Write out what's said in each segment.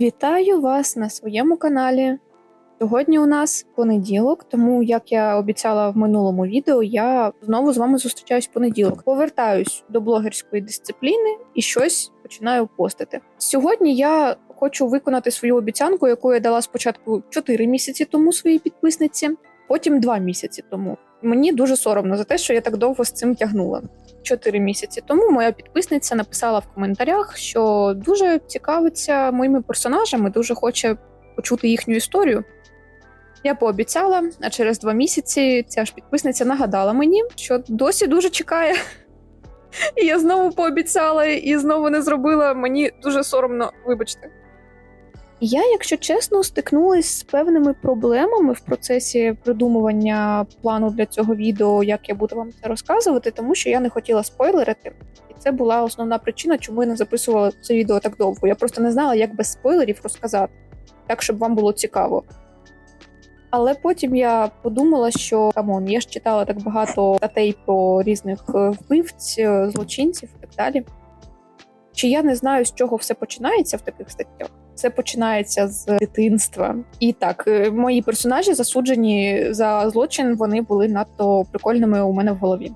Вітаю вас на своєму каналі. Сьогодні у нас понеділок, тому як я обіцяла в минулому відео, я знову з вами зустрічаюсь в понеділок. Повертаюсь до блогерської дисципліни і щось починаю постити. Сьогодні я хочу виконати свою обіцянку, яку я дала спочатку 4 місяці тому своїй підписниці, потім 2 місяці тому. Мені дуже соромно за те, що я так довго з цим тягнула. Чотири місяці тому моя підписниця написала в коментарях, що дуже цікавиться моїми персонажами, дуже хоче почути їхню історію. Я пообіцяла, а через два місяці ця ж підписниця нагадала мені, що досі дуже чекає. І я знову пообіцяла і знову не зробила. Мені дуже соромно, вибачте. Я, якщо чесно, стикнулася з певними проблемами в процесі придумування плану для цього відео, як я буду вам це розказувати, тому що я не хотіла спойлерити. І це була основна причина, чому я не записувала це відео так довго. Я просто не знала, як без спойлерів розказати, так щоб вам було цікаво. Але потім я подумала, що камон, я ж читала так багато статей про різних е, вбивць, е, злочинців і так далі. Чи я не знаю, з чого все починається в таких статтях? Це починається з дитинства. І так, е, мої персонажі засуджені за злочин, вони були надто прикольними у мене в голові.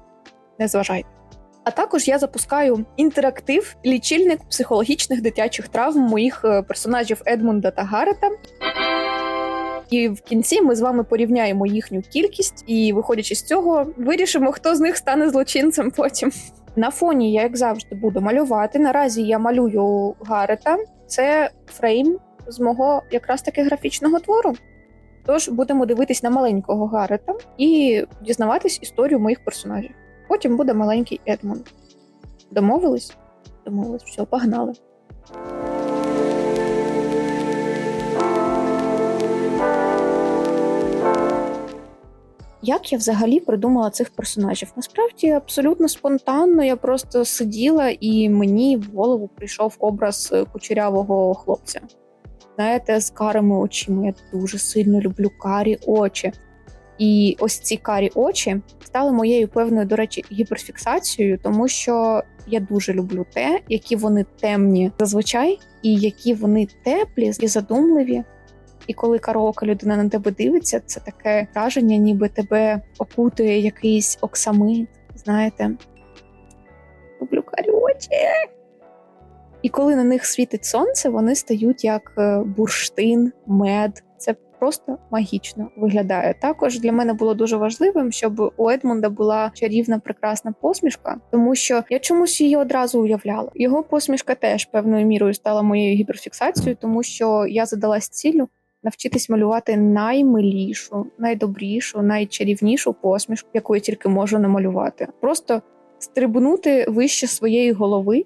Не зважайте. А також я запускаю інтерактив, лічильник психологічних дитячих травм моїх е, персонажів Едмунда та Гарета. І в кінці ми з вами порівняємо їхню кількість, і, виходячи з цього, вирішимо, хто з них стане злочинцем потім. На фоні я, як завжди, буду малювати. Наразі я малюю Гарета. Це фрейм з мого якраз таки графічного твору. Тож будемо дивитись на маленького Гарета і дізнаватись історію моїх персонажів. Потім буде маленький Едмон. Домовились? Домовились, все, погнали. Як я взагалі придумала цих персонажів? Насправді абсолютно спонтанно. Я просто сиділа, і мені в голову прийшов образ е, кучерявого хлопця. Знаєте, з карими очима. Я дуже сильно люблю карі очі. І ось ці карі очі стали моєю певною, до речі, гіперфіксацією, тому що я дуже люблю те, які вони темні зазвичай, і які вони теплі і задумливі. І коли караока людина на тебе дивиться, це таке враження, ніби тебе окутує якийсь оксамит. Знаєте, люблю карі. І коли на них світить сонце, вони стають як е, бурштин, мед. Це просто магічно виглядає. Також для мене було дуже важливим, щоб у Едмунда була чарівна прекрасна посмішка, тому що я чомусь її одразу уявляла. Його посмішка теж певною мірою стала моєю гіперфіксацією, тому що я задалась ціллю навчитись малювати наймилішу, найдобрішу, найчарівнішу посмішку, яку я тільки можу намалювати. Просто стрибнути вище своєї голови.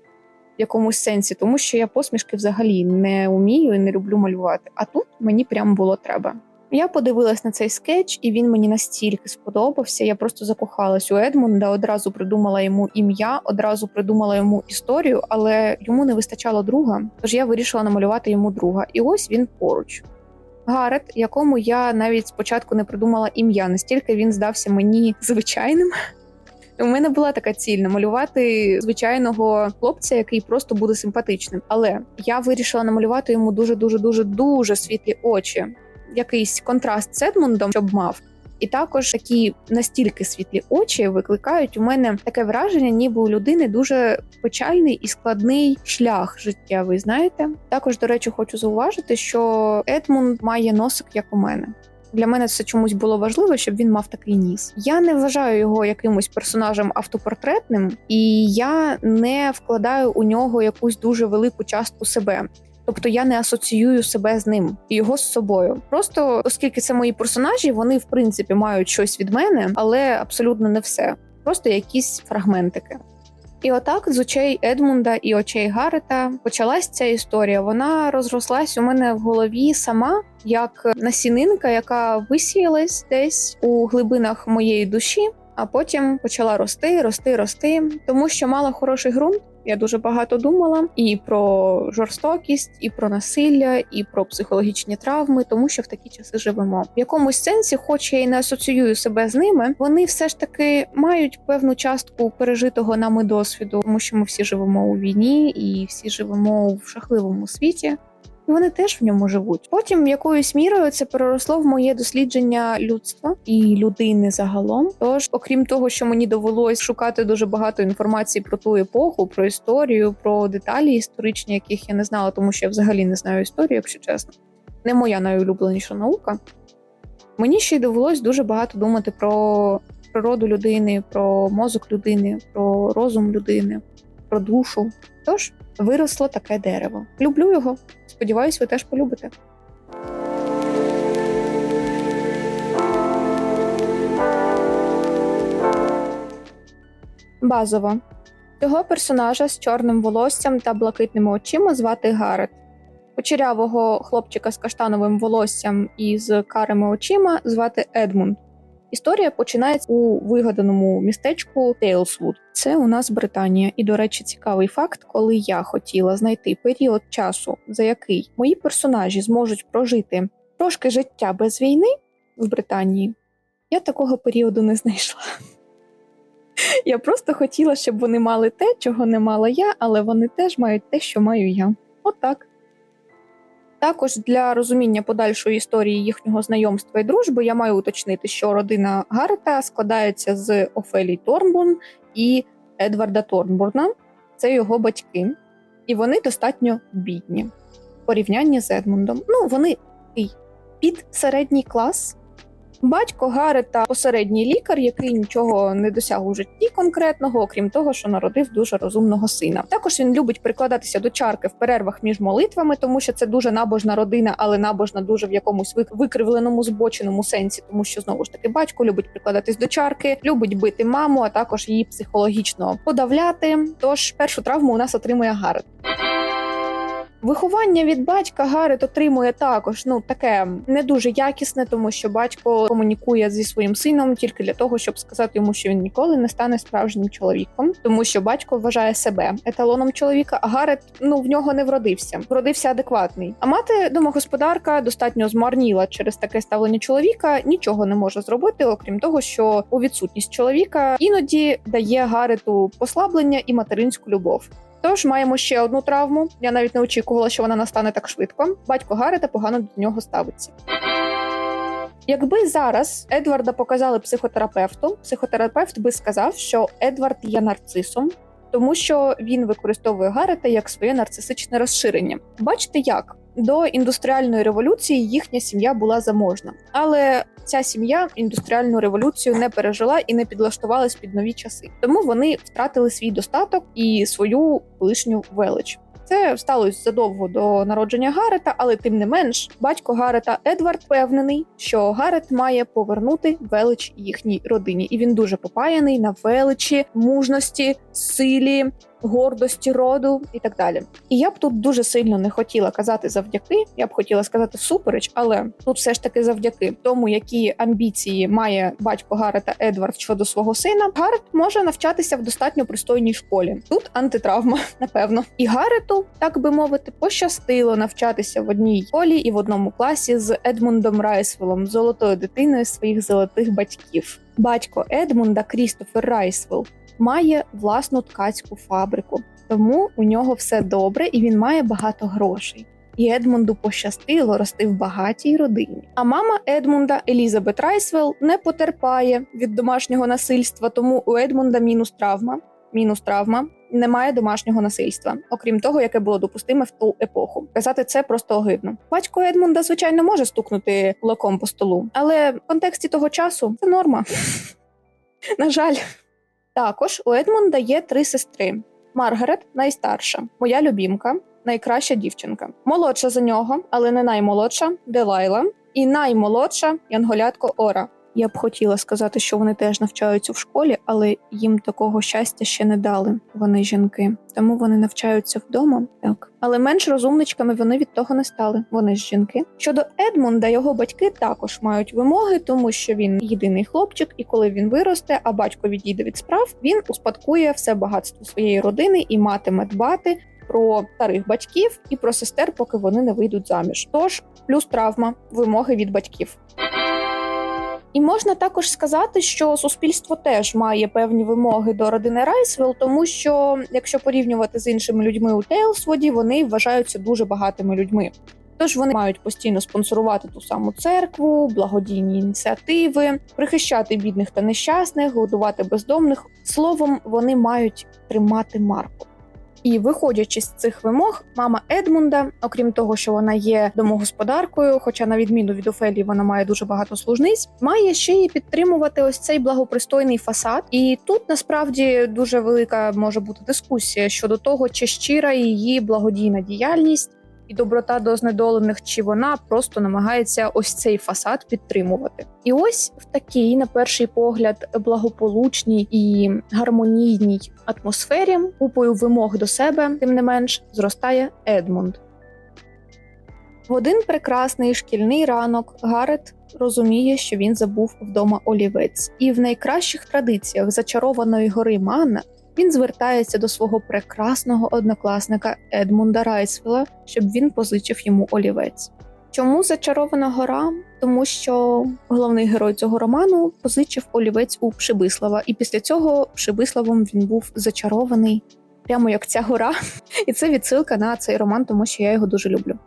В якомусь сенсі, тому що я посмішки взагалі не вмію і не люблю малювати. А тут мені прямо було треба. Я подивилась на цей скетч, і він мені настільки сподобався. Я просто закохалась у Едмунда, одразу придумала йому ім'я, одразу придумала йому історію, але йому не вистачало друга. Тож я вирішила намалювати йому друга. І ось він поруч. Гарет, якому я навіть спочатку не придумала ім'я, настільки він здався мені звичайним. У мене була така ціль намалювати звичайного хлопця, який просто буде симпатичним. Але я вирішила намалювати йому дуже дуже дуже дуже світлі очі, якийсь контраст з Едмундом, щоб мав. І також такі настільки світлі очі викликають у мене таке враження, ніби у людини дуже печальний і складний шлях життєвий. Знаєте, також до речі, хочу зауважити, що Едмунд має носик, як у мене. Для мене це чомусь було важливо, щоб він мав такий ніс. Я не вважаю його якимось персонажем автопортретним, і я не вкладаю у нього якусь дуже велику частку себе. Тобто я не асоціюю себе з ним і його з собою. Просто оскільки це мої персонажі, вони в принципі мають щось від мене, але абсолютно не все. Просто якісь фрагментики. І отак з очей Едмунда і очей Гарета почалась ця історія. Вона розрослась у мене в голові сама як насінинка, яка висіялась десь у глибинах моєї душі, а потім почала рости, рости, рости, тому що мала хороший ґрунт. Я дуже багато думала і про жорстокість, і про насилля, і про психологічні травми, тому що в такі часи живемо. В якомусь сенсі, хоч я і не асоціюю себе з ними, вони все ж таки мають певну частку пережитого нами досвіду, тому що ми всі живемо у війні і всі живемо в жахливому світі. І вони теж в ньому живуть. Потім якоюсь мірою це переросло в моє дослідження людства і людини загалом. Тож, окрім того, що мені довелось шукати дуже багато інформації про ту епоху, про історію, про деталі історичні, яких я не знала, тому що я взагалі не знаю історію, якщо чесно. Не моя найулюбленіша наука. Мені ще й довелось дуже багато думати про природу людини, про мозок людини, про розум людини, про душу. Тож виросло таке дерево. Люблю його. Сподіваюсь, ви теж полюбите. Базово. Цього персонажа з чорним волоссям та блакитними очима звати Гарет. Кучерявого хлопчика з каштановим волоссям і з карими очима звати Едмунд. Історія починається у вигаданому містечку Тейлсвуд. Це у нас Британія. І, до речі, цікавий факт, коли я хотіла знайти період часу, за який мої персонажі зможуть прожити трошки життя без війни в Британії, я такого періоду не знайшла. Я просто хотіла, щоб вони мали те, чого не мала я, але вони теж мають те, що маю я. Отак. Також для розуміння подальшої історії їхнього знайомства і дружби я маю уточнити, що родина Гарета складається з Офелії Торнбурн і Едварда Торнбурна. Це його батьки, і вони достатньо бідні в порівнянні з Едмундом. Ну, вони під середній клас. Батько Гарета посередній лікар, який нічого не досяг у житті конкретного, окрім того, що народив дуже розумного сина. Також він любить прикладатися до чарки в перервах між молитвами, тому що це дуже набожна родина, але набожна дуже в якомусь викривленому збоченому сенсі, тому що знову ж таки батько любить прикладатись до чарки, любить бити маму, а також її психологічно подавляти. Тож першу травму у нас отримує Гарет. Виховання від батька Гарет отримує також ну таке не дуже якісне, тому що батько комунікує зі своїм сином тільки для того, щоб сказати йому, що він ніколи не стане справжнім чоловіком, тому що батько вважає себе еталоном чоловіка. А Гарет ну в нього не вродився, вродився адекватний. А мати домогосподарка достатньо змарніла через таке ставлення чоловіка, нічого не може зробити, окрім того, що у відсутність чоловіка іноді дає Гарету послаблення і материнську любов. Тож маємо ще одну травму. Я навіть не очікувала, що вона настане так швидко. Батько Гарета погано до нього ставиться. Якби зараз Едварда показали психотерапевту, психотерапевт би сказав, що Едвард є нарцисом, тому що він використовує Гарета як своє нарцисичне розширення. Бачите, як до індустріальної революції їхня сім'я була заможна, але ця сім'я індустріальну революцію не пережила і не підлаштувалась під нові часи. Тому вони втратили свій достаток і свою колишню велич. Це сталося задовго до народження Гарета, але тим не менш, батько Гарета Едвард впевнений, що Гарет має повернути велич їхній родині, і він дуже попаяний на величі, мужності, силі, гордості роду і так далі. І я б тут дуже сильно не хотіла казати завдяки. Я б хотіла сказати супереч, але тут все ж таки завдяки тому, які амбіції має батько Гарета Едвард щодо свого сина. Гарет може навчатися в достатньо пристойній школі. Тут антитравма, напевно. І Гарету, так би мовити, пощастило навчатися в одній школі і в одному класі з Едмундом Райсвелом, золотою дитиною своїх золотих батьків. Батько Едмунда Крістофер Райсвелл має власну ткацьку фабрику, тому у нього все добре і він має багато грошей. І Едмунду пощастило рости в багатій родині. А мама Едмунда Елізабет Райсвелл не потерпає від домашнього насильства, тому у Едмунда мінус травма. Мінус травма немає домашнього насильства, окрім того, яке було допустиме в ту епоху. Казати це просто огидно. Батько Едмунда, звичайно, може стукнути кулаком по столу, але в контексті того часу це норма. На жаль. Також у Едмунда є три сестри: Маргарет найстарша, моя любімка, найкраща дівчинка. Молодша за нього, але не наймолодша Делайла, і наймолодша Янголятко Ора. Я б хотіла сказати, що вони теж навчаються в школі, але їм такого щастя ще не дали. Вони жінки, тому вони навчаються вдома. Так, але менш розумничками вони від того не стали. Вони ж жінки. Щодо Едмунда, його батьки також мають вимоги, тому що він єдиний хлопчик, і коли він виросте, а батько відійде від справ, він успадкує все багатство своєї родини і матиме дбати. Про старих батьків і про сестер, поки вони не вийдуть заміж. Тож плюс травма, вимоги від батьків. І можна також сказати, що суспільство теж має певні вимоги до родини Райсвелл, тому що якщо порівнювати з іншими людьми у Тейлсводі, вони вважаються дуже багатими людьми. Тож вони мають постійно спонсорувати ту саму церкву, благодійні ініціативи, прихищати бідних та нещасних, годувати бездомних. Словом, вони мають тримати марку. І виходячи з цих вимог, мама Едмунда, окрім того, що вона є домогосподаркою, хоча на відміну від Офелії вона має дуже багато служниць, має ще й підтримувати ось цей благопристойний фасад. І тут насправді дуже велика може бути дискусія щодо того, чи щира її благодійна діяльність і доброта до знедолених, чи вона просто намагається ось цей фасад підтримувати. І ось в такій, на перший погляд, благополучній і гармонійній атмосфері, купою вимог до себе, тим не менш, зростає Едмунд. В один прекрасний шкільний ранок Гарет розуміє, що він забув вдома олівець, і в найкращих традиціях зачарованої гори Манна він звертається до свого прекрасного однокласника Едмунда Райсвела, щоб він позичив йому олівець. Чому зачарована гора? Тому що головний герой цього роману позичив олівець у Пшибислава, і після цього Пшибиславом він був зачарований, прямо як ця гора. І це відсилка на цей роман, тому що я його дуже люблю.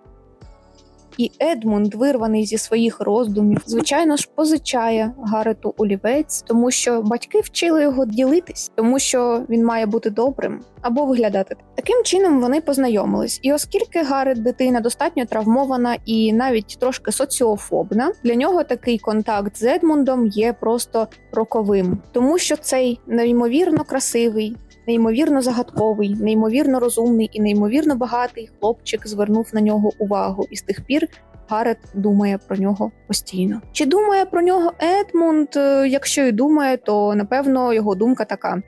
І Едмунд, вирваний зі своїх роздумів, звичайно ж, позичає Гарету олівець, тому що батьки вчили його ділитись, тому що він має бути добрим або виглядати. Таким чином вони познайомились. І оскільки Гарет дитина достатньо травмована і навіть трошки соціофобна, для нього такий контакт з Едмундом є просто роковим, тому що цей неймовірно красивий. Неймовірно загадковий, неймовірно розумний і неймовірно багатий хлопчик звернув на нього увагу, і з тих пір Гарет думає про нього постійно. Чи думає про нього Едмунд? Е, Якщо і думає, то напевно його думка така: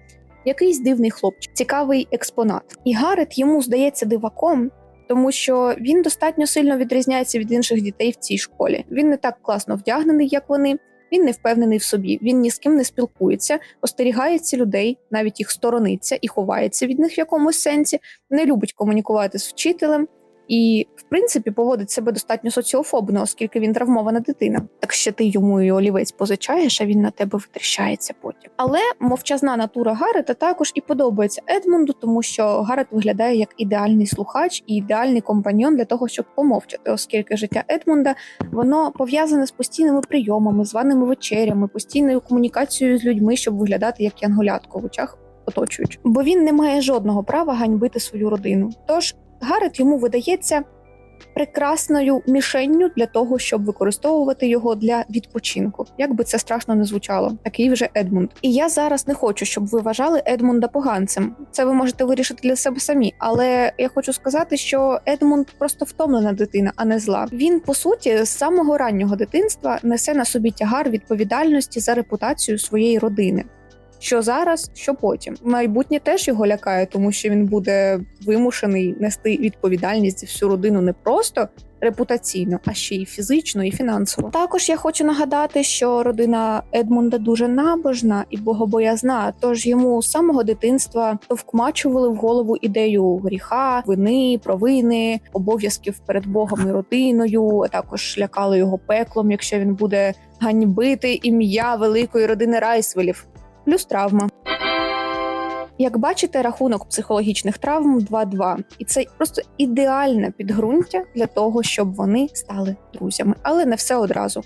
якийсь дивний хлопчик, цікавий експонат. І Гарет йому здається диваком. Тому що він достатньо сильно відрізняється від інших дітей в цій школі. Він не так класно вдягнений, як вони. Він не впевнений в собі, він ні з ким не спілкується, остерігається людей, навіть їх сторониться і ховається від них в якомусь сенсі, не любить комунікувати з вчителем. І, принципі, поводить себе достатньо соціофобно, оскільки він травмована дитина. Так що ти йому і олівець позичаєш, а він на тебе витріщається потім. Але мовчазна натура Гарета також і подобається Едмунду, тому що Гарет виглядає як ідеальний слухач і ідеальний компаньон для того, щоб помовчати, оскільки життя Едмунда воно пов'язане з постійними прийомами, званими вечерями, постійною комунікацією з людьми, щоб виглядати як янголятко в очах оточуючих. Бо він не має жодного права ганьбити свою родину. Тож Гарет йому видається прекрасною мішенню для того, щоб використовувати його для відпочинку. Як би це страшно не звучало, такий вже Едмунд. І я зараз не хочу, щоб ви вважали Едмунда поганцем. Це ви можете вирішити для себе самі. Але я хочу сказати, що Едмунд просто втомлена дитина, а не зла. Він по суті з самого раннього дитинства несе на собі тягар відповідальності за репутацію своєї родини. Що зараз, що потім. Майбутнє теж його лякає, тому що він буде вимушений нести відповідальність за всю родину не просто репутаційно, а ще й фізично і фінансово. Також я хочу нагадати, що родина Едмунда дуже набожна і богобоязна. Тож йому з самого дитинства вкмачували в голову ідею гріха, вини, провини, обов'язків перед Богом і родиною. а Також лякали його пеклом, якщо він буде ганьбити ім'я великої родини Райсвелів плюс травма. Як бачите, рахунок психологічних травм 2-2. і це просто ідеальне підґрунтя для того, щоб вони стали друзями, але не все одразу.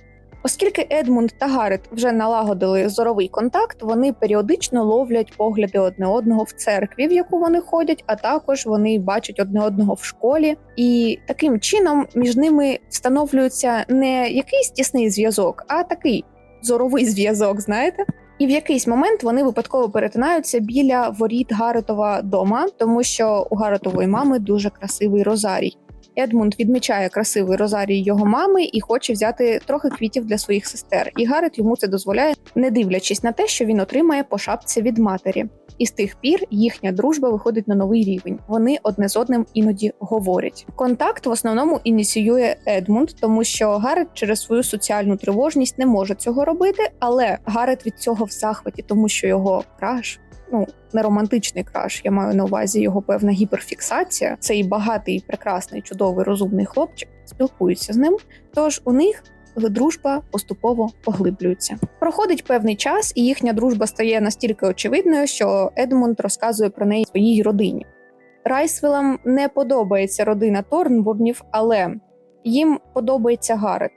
Оскільки Едмунд та Гарет вже налагодили зоровий контакт, вони періодично ловлять погляди одне одного в церкві, в яку вони ходять, а також вони бачать одне одного в школі, і таким чином між ними встановлюється не якийсь тісний зв'язок, а такий зоровий зв'язок. Знаєте. І в якийсь момент вони випадково перетинаються біля воріт Гаротова дома, тому що у Гаротової мами дуже красивий розарій. Едмунд відмічає красивий розарій його мами і хоче взяти трохи квітів для своїх сестер. І Гарет йому це дозволяє, не дивлячись на те, що він отримає по шапці від матері. І з тих пір їхня дружба виходить на новий рівень. Вони одне з одним іноді говорять. Контакт в основному ініціює Едмунд, тому що Гарет через свою соціальну тривожність не може цього робити, але Гарет від цього в захваті, тому що його краш. Ну, не романтичний краш, я маю на увазі його певна гіперфіксація. Цей багатий, прекрасний, чудовий, розумний хлопчик спілкується з ним. Тож у них дружба поступово поглиблюється. Проходить певний час, і їхня дружба стає настільки очевидною, що Едмунд розказує про неї своїй родині. Райсвелам не подобається родина Торнбурнів, але їм подобається Гарет.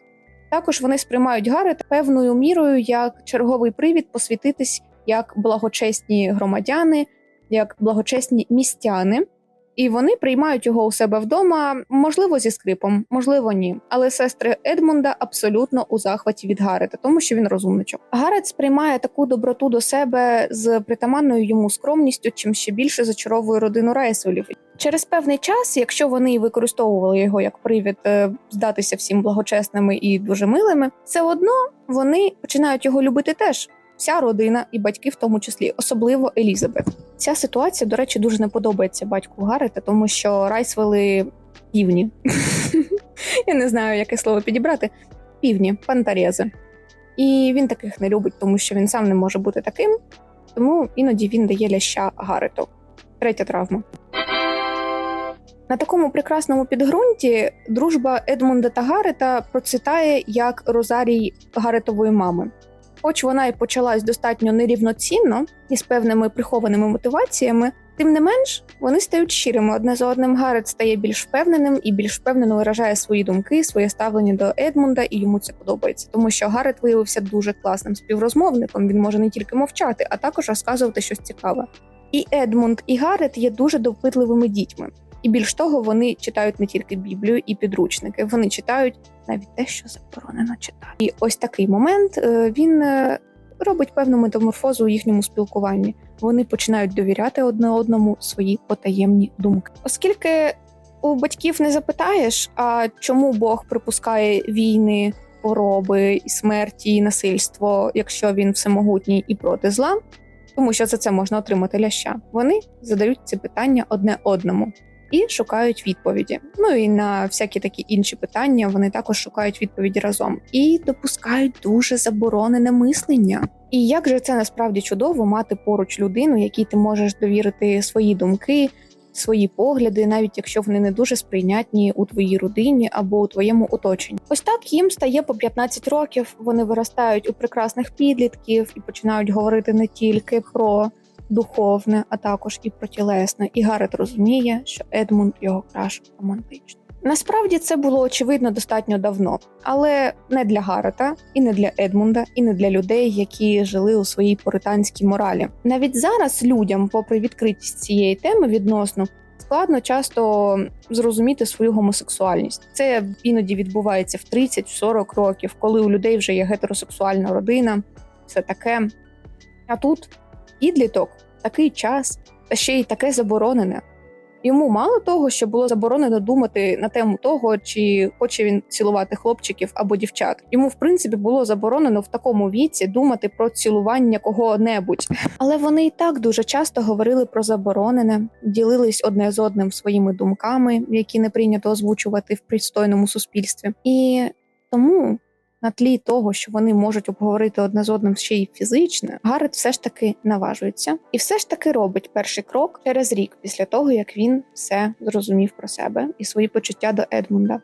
Також вони сприймають Гарет певною мірою як черговий привід посвятитись як благочесні громадяни, як благочесні містяни. І вони приймають його у себе вдома, можливо, зі скрипом, можливо, ні. Але сестри Едмунда абсолютно у захваті від Гарета, тому що він розумничок. Гарет сприймає таку доброту до себе з притаманною йому скромністю, чим ще більше зачаровує родину Райсвелів. Через певний час, якщо вони використовували його як привід е, здатися всім благочесними і дуже милими, все одно вони починають його любити теж. Вся родина і батьки, в тому числі, особливо Елізабет. Ця ситуація, до речі, дуже не подобається батьку Гарета, тому що Райсвели півні. Я не знаю, яке слово підібрати. Півні, пантарези. І він таких не любить, тому що він сам не може бути таким. Тому іноді він дає ляща Гарету. Третя травма. На такому прекрасному підґрунті дружба Едмунда та Гарета процвітає як Розарій Гаретової мами. Хоч вона і почалась достатньо нерівноцінно і з певними прихованими мотиваціями, тим не менш вони стають щирими одне за одним. Гарет стає більш впевненим і більш впевнено виражає свої думки, своє ставлення до Едмунда, і йому це подобається, тому що Гарет виявився дуже класним співрозмовником. Він може не тільки мовчати, а також розказувати щось цікаве. І Едмунд і Гарет є дуже допитливими дітьми. І більш того, вони читають не тільки Біблію і підручники, вони читають навіть те, що заборонено читати. І ось такий момент е, він е, робить певну метаморфозу у їхньому спілкуванні. Вони починають довіряти одне одному свої потаємні думки, оскільки у батьків не запитаєш, а чому Бог припускає війни, хвороби, смерті і насильство, якщо він всемогутній і проти зла. Тому що за це можна отримати ляща. Вони задають ці питання одне одному і шукають відповіді. Ну і на всякі такі інші питання вони також шукають відповіді разом і допускають дуже заборонене мислення. І як же це насправді чудово мати поруч людину, якій ти можеш довірити свої думки, свої погляди, навіть якщо вони не дуже сприйнятні у твоїй родині або у твоєму оточенні. Ось так їм стає по 15 років. Вони виростають у прекрасних підлітків і починають говорити не тільки про духовне, а також і про тілесне. І Гарет розуміє, що Едмунд його краш романтичний. Насправді це було очевидно достатньо давно, але не для Гарета, і не для Едмунда, і не для людей, які жили у своїй поританській моралі. Навіть зараз людям, попри відкритість цієї теми, відносно складно часто зрозуміти свою гомосексуальність. Це іноді відбувається в 30-40 років, коли у людей вже є гетеросексуальна родина, все таке. А тут підліток, такий час, та ще й таке заборонене. Йому мало того, що було заборонено думати на тему того, чи хоче він цілувати хлопчиків або дівчат. Йому, в принципі, було заборонено в такому віці думати про цілування кого-небудь. Але вони і так дуже часто говорили про заборонене, ділились одне з одним своїми думками, які не прийнято озвучувати в пристойному суспільстві. І тому на тлі того, що вони можуть обговорити одне з одним ще й фізичне, Гаррет все ж таки наважується і все ж таки робить перший крок через рік після того, як він все зрозумів про себе і свої почуття до Едмунда.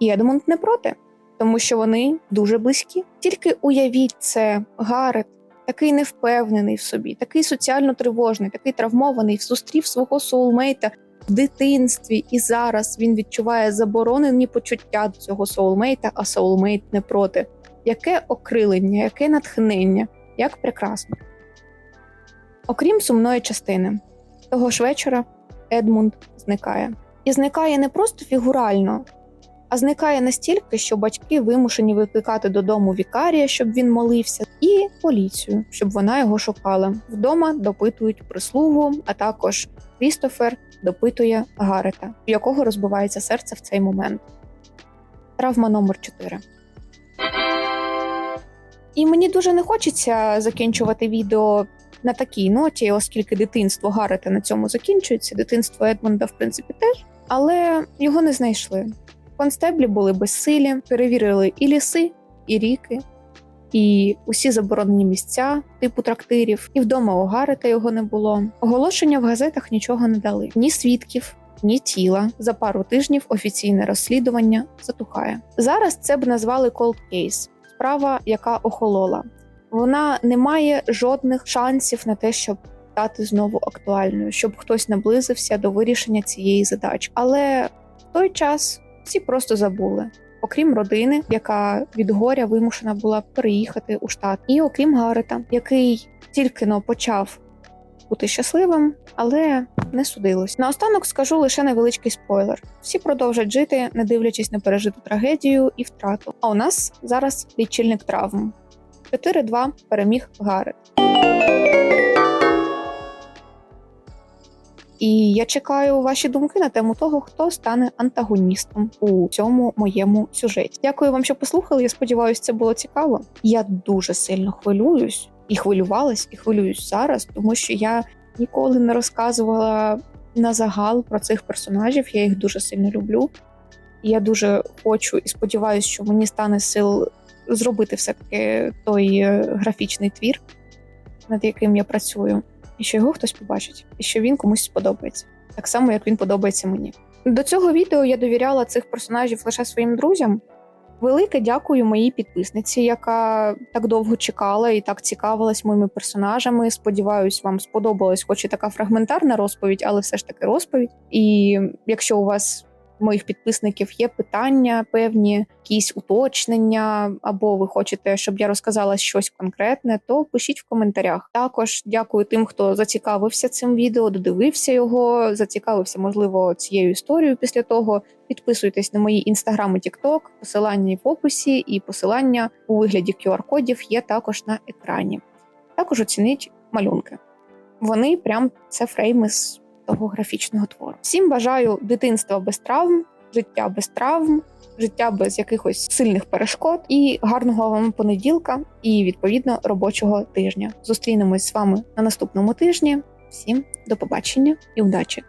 І Едмунд не проти, тому що вони дуже близькі. Тільки уявіть це, Гаррет, такий невпевнений в собі, такий соціально тривожний, такий травмований, зустрів свого соулмейта дитинстві, і зараз він відчуває заборонені почуття до цього соулмейта, а соулмейт не проти. Яке окрилення, яке натхнення, як прекрасно. Окрім сумної частини, того ж вечора Едмунд зникає. І зникає не просто фігурально, а зникає настільки, що батьки вимушені викликати додому вікарія, щоб він молився, і поліцію, щоб вона його шукала. Вдома допитують прислугу, а також Крістофер допитує Гарета, у якого розбивається серце в цей момент. Травма номер 4 І мені дуже не хочеться закінчувати відео на такій ноті, оскільки дитинство Гарета на цьому закінчується. Дитинство Едмонда, в принципі, теж, але його не знайшли. Констеблі були безсилі, перевірили і ліси, і ріки, і усі заборонені місця, типу трактирів, і вдома у Гарета його не було. Оголошення в газетах нічого не дали: ні свідків, ні тіла. За пару тижнів офіційне розслідування затухає. Зараз це б назвали cold case. справа, яка охолола. Вона не має жодних шансів на те, щоб стати знову актуальною, щоб хтось наблизився до вирішення цієї задачі. Але в той час всі просто забули. Окрім родини, яка від горя вимушена була переїхати у штат, і окрім Гарета, який тільки но почав бути щасливим, але не судилось. Наостанок скажу лише невеличкий спойлер: всі продовжать жити, не дивлячись на пережиту трагедію і втрату. А у нас зараз лічильник травм. 4-2 переміг Гарет. І я чекаю ваші думки на тему того, хто стане антагоністом у цьому моєму сюжеті. Дякую вам, що послухали. Я сподіваюся, це було цікаво. Я дуже сильно хвилююсь і хвилювалась, і хвилююсь зараз, тому що я ніколи не розказувала на загал про цих персонажів. Я їх дуже сильно люблю. Я дуже хочу і сподіваюся, що мені стане сил зробити все таки той е, графічний твір, над яким я працюю, і що його хтось побачить, і що він комусь сподобається, так само як він подобається мені. До цього відео я довіряла цих персонажів лише своїм друзям. Велике дякую моїй підписниці, яка так довго чекала і так цікавилась моїми персонажами. Сподіваюсь, вам сподобалась, хоч і така фрагментарна розповідь, але все ж таки розповідь. І якщо у вас моїх підписників є питання, певні якісь уточнення, або ви хочете, щоб я розказала щось конкретне, то пишіть в коментарях. Також дякую тим, хто зацікавився цим відео, додивився його, зацікавився, можливо, цією історією після того. Підписуйтесь на мої інстаграм і тікток, посилання в описі, і посилання у вигляді QR-кодів є також на екрані. Також оцініть малюнки. Вони прям це фрейми з того графічного твору. Всім бажаю дитинства без травм, життя без травм, життя без якихось сильних перешкод і гарного вам понеділка, і відповідно робочого тижня. Зустрінемось з вами на наступному тижні. Всім до побачення і удачі!